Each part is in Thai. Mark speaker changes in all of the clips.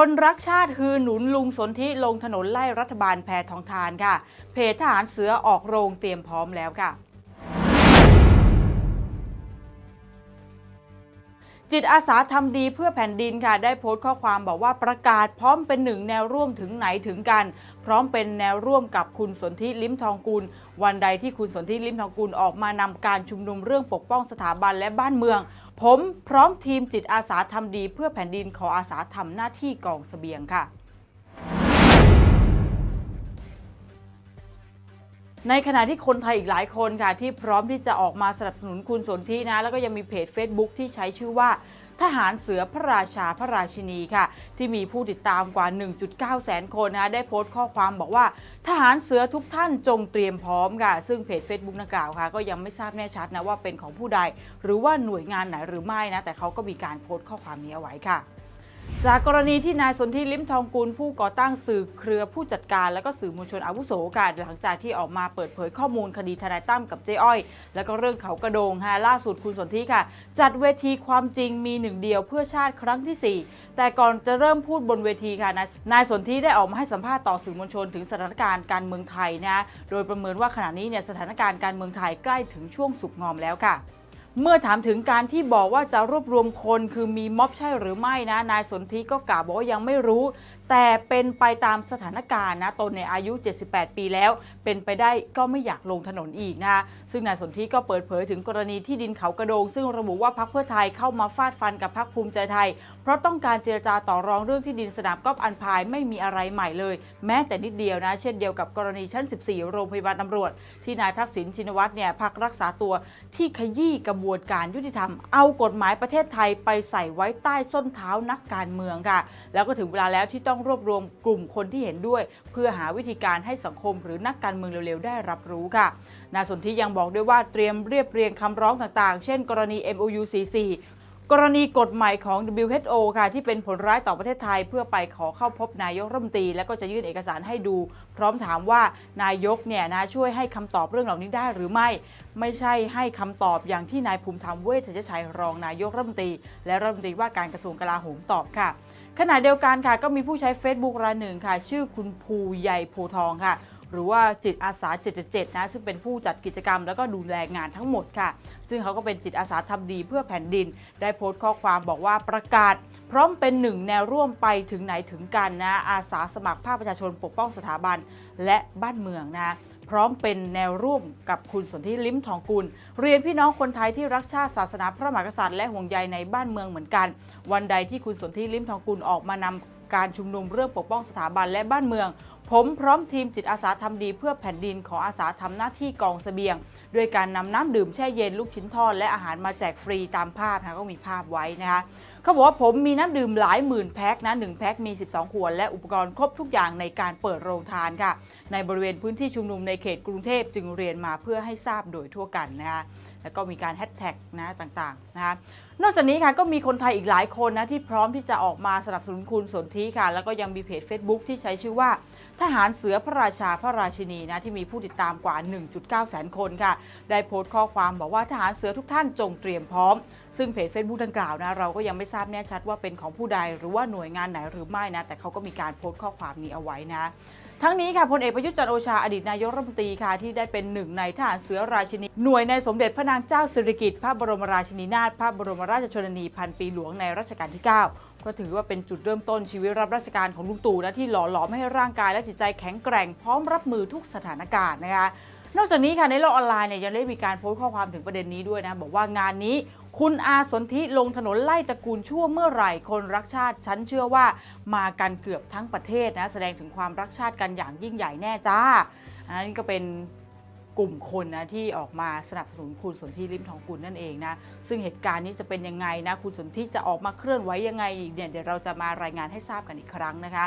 Speaker 1: คนรักชาติฮือหนุนลุงสนธิลงถนนไล่รัฐบาลแพทองทานค่ะ เพจทหารเสือออกโรงเตรียมพร้อมแล้วค่ะ จิตอาสาทำดีเพื่อแผ่นดินค่ะ ได้โพสต์ข้อความบอกว่าประกาศพร้อมเป็นหนึ่งแนวร่วมถึงไหนถึงกัน พร้อมเป็นแนวร่วมกับคุณสนธิลิ้มทองกุล วันใดที่คุณสนธิลิ้มทองกุลออกมานำการชุมนุมเรื่องปกป้องสถาบันและบ้านเมือง ผมพร้อมทีมจิตอาสาทำดีเพื่อแผ่นดินขออาสาทำหน้าที่กองเสบียงค่ะ ในขณะที่คนไทยอีกหลายคนค่ะ ที่พร้อมที่จะออกมาสนับสนุนคุณสนธินะ แล้วก็ยังมีเพจ Facebook ที่ใช้ชื่อว่า ทหารเสือพระราชาพระราชินีค่ะ ที่มีผู้ติดตามกว่า 1.9 แสนคนนะได้โพสต์ข้อความบอกว่า ทหารเสือทุกท่านจงเตรียมพร้อมค่ะ ซึ่งเพจ Facebook ดังกล่าวค่ะ ก็ยังไม่ทราบแน่ชัดนะว่าเป็นของผู้ใด หรือว่าหน่วยงานไหนหรือไม่นะแต่เขาก็มีการโพสต์ข้อความนี้เอาไว้ค่ะ จากกรณีที่นายสนธิลิ้มทองกุลผู้ก่อตั้งสื่อเครือผู้จัดการและก็สื่อมวลชนอาวุโสค่ะหลังจากที่ออกมาเปิดเผยข้อมูลคดีทนายตั้มกับเจ้อ้อย แล้วก็เรื่องเขากระโดงฮะล่าสุดคุณสนธิค่ะ จัดเวทีความจริงมีหนึ่งเดียวเพื่อชาติครั้งที่ 4 แต่ก่อนจะเริ่มพูดบนเวทีค่ะนายนายสนธิได้ออกมาให้สัมภาษณ์ต่อสื่อมวลชนถึงสถานการณ์การเมืองไทยนะโดยประเมินว่าขณะนี้เนี่ยสถานการณ์การเมืองไทยใกล้ถึงช่วงสุกงอมแล้วค่ะ เมื่อถามถึงการที่บอกว่าจะรวบรวมคนคือมีม็อบใช่หรือไม่นะ นายสนธิก็กล่าวบอกว่ายังไม่รู้ แต่เป็นไปตามสถานการณ์นะตนเนี่ยอายุ 78 ปีแล้ว เป็นไปได้ก็ไม่อยากลงถนนอีกนะซึ่งนายสนธิก็เปิดเผยถึงกรณีที่ดินเขากระโดง ซึ่งระบุว่าพรรคเพื่อไทยเข้ามาฟาดฟันกับพรรคภูมิใจไทย เพราะต้องการเจรจาต่อรองเรื่องที่ดินสนามกอล์ฟอันพายไม่มีอะไรใหม่เลย แม้แต่นิดเดียวนะ เช่นเดียวกับกรณีชั้น 14 โรงพยาบาลตำรวจ ที่นายทักษิณชินวัตรเนี่ยพักรักษาตัวที่ขยี้กระบวนการยุติธรรม เอากฎหมายประเทศไทยไปใส่ไว้ใต้ส้นเท้านักการเมืองค่ะ แล้วก็ถึงเวลาแล้วที่ต้องรวบรวมกลุ่มคนที่เห็นด้วย เพื่อหาวิธีการให้สังคมหรือนักการเมืองเร็วๆ ได้รับรู้ค่ะนายสนธิยังบอกด้วยว่าเตรียมเรียบเรียงคำร้องต่างๆ เช่น กรณี MOU 44 กรณีกฎใหม่ของ WHO ค่ะ ที่เป็นผลร้ายต่อประเทศไทย เพื่อไปขอเข้าพบนายกรัฐมนตรี แล้วก็จะยื่นเอกสารให้ดู พร้อมถามว่านายกเนี่ยนะช่วยให้คำตอบเรื่องเหล่านี้ได้หรือไม่ ไม่ใช่ให้คำตอบอย่างที่นายภูมิธรรมเวชชัยรองนายกรัฐมนตรี และรัฐมนตรีว่าการกระทรวงกลาโหมตอบค่ะขณะเดียวกันค่ะก็มีผู้ใช้ Facebook รายหนึ่งค่ะ ชื่อคุณภูใหญ่โพทองค่ะ หรือว่าจิตอาสา 777 นะ ซึ่งเป็นผู้จัดกิจกรรมแล้วก็ดูแลงานทั้งหมดค่ะ ซึ่งเขาก็เป็นจิตอาสาทำดีเพื่อแผ่นดิน ได้โพสต์ข้อความบอกว่าประกาศ พร้อมเป็นหนึ่งแนวร่วมไปถึงไหนถึงกันนะ อาสาสมัครภาคประชาชนปกป้องสถาบันและบ้านเมืองนะพร้อมเป็นแนวร่วมกับคุณสนธิลิ้มทองกุล เรียนพี่น้องคนไทยที่รักชาติศาสนาพระมหากษัตริย์และห่วงใยในบ้านเมืองเหมือนกัน วันใดที่คุณสนธิลิ้มทองกุลออกมานำการชุมนุมเรื่องปกป้องสถาบันและบ้านเมือง ผมพร้อมทีมจิตอาสาทำดีเพื่อแผ่นดินของอาสาทำหน้าที่กองเสบียง ด้วยการนำน้ำดื่มแช่เย็นลูกชิ้นทอดและอาหารมาแจกฟรีตามภาพนะก็มีภาพไว้นะคะเขาบอกว่าผมมีน้ำดื่มหลายหมื่นแพ็คนะหนึ่งแพ็คมี 12 ขวดและอุปกรณ์ครบทุกอย่างในการเปิดโรงทานค่ะ ในบริเวณพื้นที่ชุมนุมในเขตกรุงเทพจึงเรียนมาเพื่อให้ทราบโดยทั่วกันนะคะ แล้วก็มีการแฮชแท็กนะต่างๆนะคะนอกจากนี้ค่ะก็มีคนไทยอีกหลายคนนะที่พร้อมที่จะออกมาสนับสนุนคุณสนธิค่ะ แล้วก็ยังมีเพจ Facebook ที่ใช้ชื่อว่า ทหารเสือพระราชาพระราชินีนะที่มีผู้ติดตามกว่า 1.9 แสนคนค่ะ ได้โพสต์ข้อความบอกว่าทหารเสือทุกท่านจงเตรียมพร้อมซึ่งเพจ Facebook ดังกล่าวนะเราก็ยังไม่ทราบแน่ชัดว่าเป็นของผู้ใดหรือว่าหน่วยงานไหนหรือไม่นะ แต่เขาก็มีการโพสต์ข้อความนี้เอาไว้นะทั้งนี้ค่ะพลเอกประยุทธ์จันโอชาอดีตนายกรัฐมนตรีค่ะที่ได้เป็นหนึ่งในทหารเสือราชินี หน่วยในสมเด็จพระนางเจ้าสิริกิติ์พระบรมราชินีนาถพระบรมราชชนนีพันปีหลวงในรัชกาลที่ 9 ก็ถือว่าเป็นจุดเริ่มต้นชีวิตรับราชการของลุงตู่นะที่หล่อหลอมให้ร่างกายและจิตใจแข็งแกร่งพร้อมรับมือทุกสถานการณ์นะคะ นอกจากนี้ค่ะในโลกออนไลน์เนี่ยยังได้มีการโพสต์ข้อความถึงประเด็นนี้ด้วยนะ บอกว่างานนี้คุณอาสนธิลงถนนไล่ตระกูลชั่วเมื่อไหร่คนรักชาติ ฉันเชื่อว่ามากันเกือบทั้งประเทศนะ แสดงถึงความรักชาติกันอย่างยิ่งใหญ่แน่จ้า อันนั้นก็เป็นกลุ่มคนนะที่ออกมาสนับสนุนคุณสนธิริมทองกุลนั่นเองนะ ซึ่งเหตุการณ์นี้จะเป็นยังไงนะ คุณสนธิจะออกมาเคลื่อนไหวยังไงอีกเนี่ยเดี๋ยวเราจะมารายงานให้ทราบกันอีกครั้งนะคะ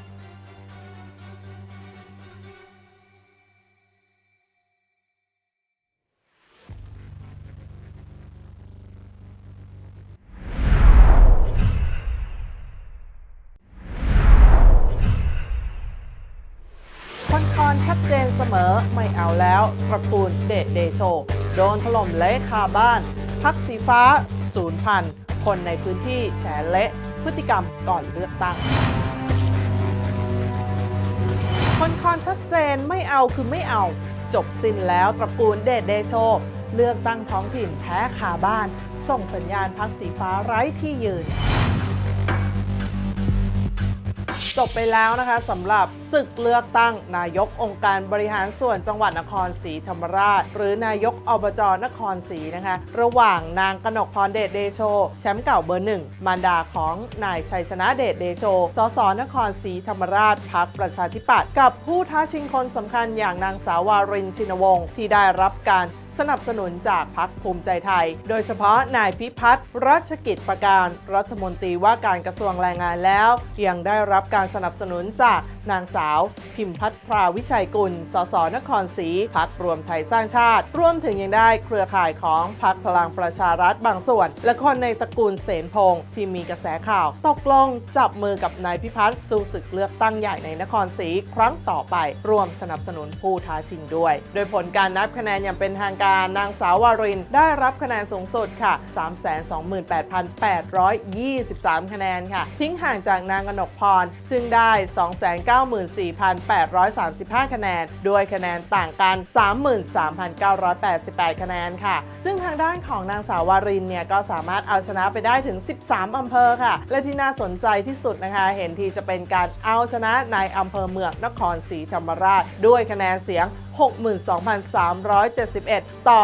Speaker 2: เจเจนเสมอไม่เอาแล้วตระกูลเดชเดโช โดนถล่มเละคาบ้าน พักสีฟ้าศูนย์พันคนในพื้นที่แฉเละพฤติกรรมก่อนเลือกตั้งคนคอนชัดเจนไม่เอาคือไม่เอา จบสิ้นแล้วตระกูลเดชเดโช เลือกตั้งท้องถิ่นแพ้คาบ้าน ส่งสัญญาณพักสีฟ้าไร้ที่ยืน จบไปแล้วนะคะสำหรับศึกเลือกตั้งนายกองค์การบริหารส่วนจังหวัดนครศรีธรรมราช หรือนายกอบจนครศรีนะคะ ระหว่างนางกนกพรเดชเดโชแชมป์เก่าเบอร์หนึ่งมารดาของนายชัยชนะเดชเดโชสสนครศรีธรรมราชพักประชาธิปัตย์กับผู้ท้าชิงคนสำคัญอย่างนางสาววารินชินวงศ์ที่ได้รับการ สนับสนุนจากพักภูมิใจไทย โดยเฉพาะนายพิพัฒน์รัชกิจประการรัฐมนตรีว่าการกระทรวงแรงงานแล้ว ยังได้รับการสนับสนุนจากนางสาว พิมพัทราวิชัยกุล สสนครศรีพักรวมไทยสร้างชาติ ร่วมถึงยังได้เครือข่ายของพักพลังประชารัฐบางส่วน และคนในตระกูลเสนพงศ์ที่มีกระแสข่าว ตกลงจับมือกับนายพิพัฒน์สู้ศึกเลือกตั้งใหญ่ในนครศรีครั้งต่อไปรวมสนับสนุนผู้ท้าชิงด้วย โดยผลการนับคะแนนอย่างเป็นทางการนางสาววาริน ได้รับคะแนนสูงสุดค่ะ 328,823 คะแนนค่ะ ทิ้งห่างจากนางกนกพร ซึ่งได้ 294,835 คะแนน ด้วยคะแนนต่างกัน 33,988 คะแนนค่ะ ซึ่งทางด้านของนางสาววารินเนี่ยก็สามารถเอาชนะไปได้ถึง 13 อำเภอค่ะ และที่น่าสนใจที่สุดนะคะ เห็นทีจะเป็นการเอาชนะในอำเภอเมืองนครศรีธรรมราช ด้วยคะแนนเสียง62,371 ต่อ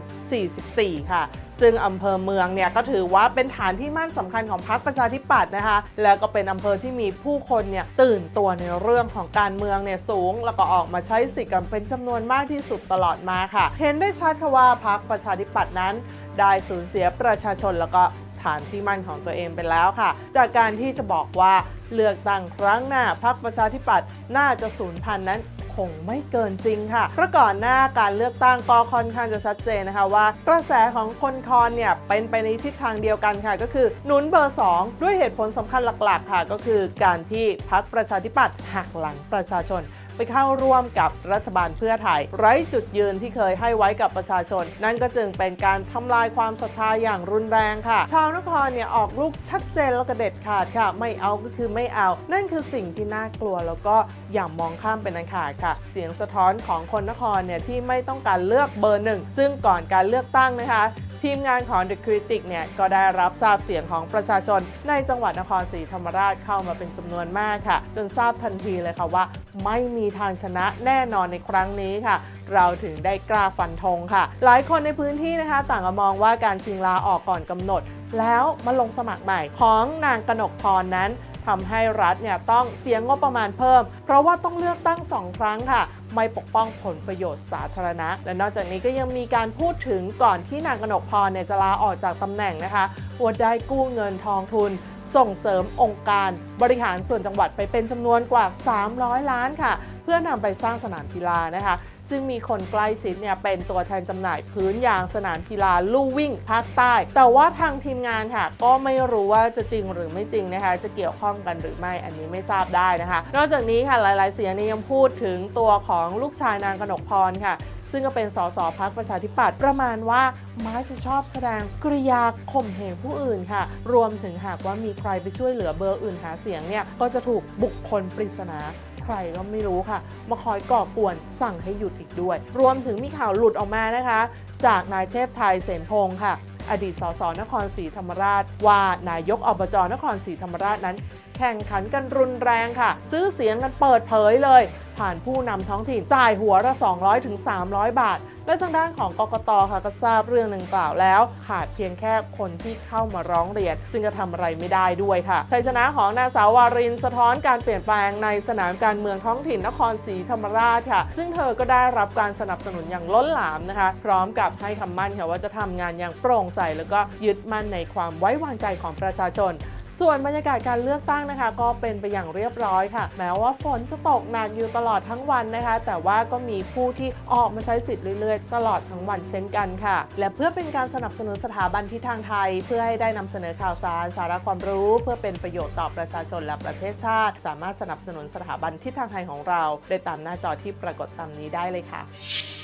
Speaker 2: 38,044 ค่ะซึ่งอำเภอเมืองเนี่ยก็ถือว่าเป็นฐานที่มั่นสำคัญของพรรคประชาธิปัตย์นะคะ แล้วก็เป็นอำเภอที่มีผู้คนเนี่ยตื่นตัวในเรื่องของการเมืองเนี่ยสูง แล้วก็ออกมาใช้สิทธิ์กันเป็นจำนวนมากที่สุดตลอดมาค่ะ เห็นได้ชัดค่ะว่าพรรคประชาธิปัตย์นั้น ได้สูญเสียประชาชนแล้วก็ฐานที่มั่นของตัวเองไปแล้วค่ะ จากการที่จะบอกว่าเลือกตั้งครั้งหน้าพรรคประชาธิปัตย์น่าจะสูญพันธุ์นั้น คงไม่เกินจริงค่ะเพราะก่อนหน้าการเลือกตั้งก็ค่อนข้างจะชัดเจนนะคะว่า กระแสของคนคอนเนี่ยเป็นไปในทิศทางเดียวกันค่ะ ก็คือหนุนเบอร์ 2 ด้วยเหตุผลสำคัญหลักๆ ค่ะ ก็คือการที่พรรคประชาธิปัตย์หักหลังประชาชน ไปเข้าร่วมกับรัฐบาลเพื่อไทย ไร้จุดยืนที่เคยให้ไว้กับประชาชน นั่นก็จึงเป็นการทำลายความศรัทธาอย่างรุนแรงค่ะ ชาวนครเนี่ยออกลูกชัดเจนแล้วก็เด็ดขาดค่ะ ไม่เอาก็คือไม่เอา นั่นคือสิ่งที่น่ากลัวแล้วก็อย่ามองข้ามเป็นอันขาดค่ะ เสียงสะท้อนของคนนครเนี่ยที่ไม่ต้องการเลือกเบอร์หนึ่งซึ่งก่อนการเลือกตั้งนะคะ ทีมงานของ The Critic เนี่ยก็ได้รับทราบเสียงของประชาชนในจังหวัดนครศรีธรรมราชเข้ามาเป็นจำนวนมากค่ะ จนทราบทันทีเลยค่ะว่า ไม่มีทางชนะแน่นอนในครั้งนี้ค่ะ เราถึงได้กล้าฟันธงค่ะ หลายคนในพื้นที่นะคะ ต่างมองว่าการชิงลาออกก่อนกำหนด แล้วมาลงสมัครใหม่ของนางกนกพรนั้นทำให้รัฐเนี่ยต้องเสียงงบประมาณเพิ่ม เพราะว่าต้องเลือกตั้งสองครั้งค่ะ ไม่ปกป้องผลประโยชน์สาธารณะ และนอกจากนี้ก็ยังมีการพูดถึงก่อนที่นางกนกพรเนี่ยจะลาออกจากตำแหน่งนะคะว่าได้กู้เงินทองทุน ส่งเสริมองค์การบริหารส่วนจังหวัดไปเป็นจำนวนกว่า 300 ล้านค่ะ เพื่อนำไปสร้างสนามกีฬานะคะ ซึ่งมีคนใกล้ชิดเนี่ยเป็นตัวแทนจำหน่ายพื้นยางสนามกีฬาลู่วิ่งภาคใต้ แต่ว่าทางทีมงานค่ะ ก็ไม่รู้ว่าจะจริงหรือไม่จริงนะคะ จะเกี่ยวข้องกันหรือไม่อันนี้ไม่ทราบได้นะคะ นอกจากนี้ค่ะหลาย ๆ เสียงนี่ยังพูดถึงตัวของลูกชายนางกนกพรค่ะซึ่งก็เป็นสสพักประชาธิปัตย์ประมาณว่าม้จะชอบแสดงกริยาข่มเหงผู้อื่นค่ะ รวมถึงหากว่ามีใครไปช่วยเหลือเบอร์อื่นหาเสียงเนี่ย ก็จะถูกบุคคลปริศนา ใครก็ไม่รู้ค่ะ มาคอยก่อกวนสั่งให้หยุดอีกด้วย รวมถึงมีข่าวหลุดออกมานะคะ จากนายเทพไทยเสนพงศ์ค่ะ อดีตสสนครศรีธรรมราช ว่านายกอบจนครศรีธรรมราชนั้น แข่งขันกันรุนแรงค่ะ ซื้อเสียงกันเปิดเผยเลย ผ่านผู้นำท้องถิ่นจ่ายหัวละ200ถึง300 บาท และทางด้านของกกตค่ะก็ทราบเรื่องหนึ่งกล่าวแล้ว ขาดเพียงแค่คนที่เข้ามาร้องเรียน ซึ่งจะทำอะไรไม่ได้ด้วยค่ะชัยชนะของนางสาววารินสะท้อนการเปลี่ยนแปลงในสนามการเมืองท้องถิ่นนครศรีธรรมราชค่ะ ซึ่งเธอก็ได้รับการสนับสนุนอย่างล้นหลามนะคะ พร้อมกับให้คำมั่นค่ะว่าจะทำงานอย่างโปร่งใสแล้วก็ยึดมั่นในความไว้วางใจของประชาชน ส่วนบรรยากาศการเลือกตั้งนะคะ ก็เป็นไปอย่างเรียบร้อยค่ะ แม้ว่าฝนจะตกหนักอยู่ตลอดทั้งวันนะคะ แต่ว่าก็มีผู้ที่ออกมาใช้สิทธิ์เรื่อยๆ ตลอดทั้งวันเช่นกันค่ะ และเพื่อเป็นการสนับสนุนสถาบันทิศทางไทย เพื่อให้ได้นำเสนอข่าวสารสาระความรู้ เพื่อเป็นประโยชน์ต่อประชาชนและประเทศชาติ สามารถสนับสนุนสถาบันทิศทางไทยของเรา ได้ตามหน้าจอที่ปรากฏตามนี้ได้เลยค่ะ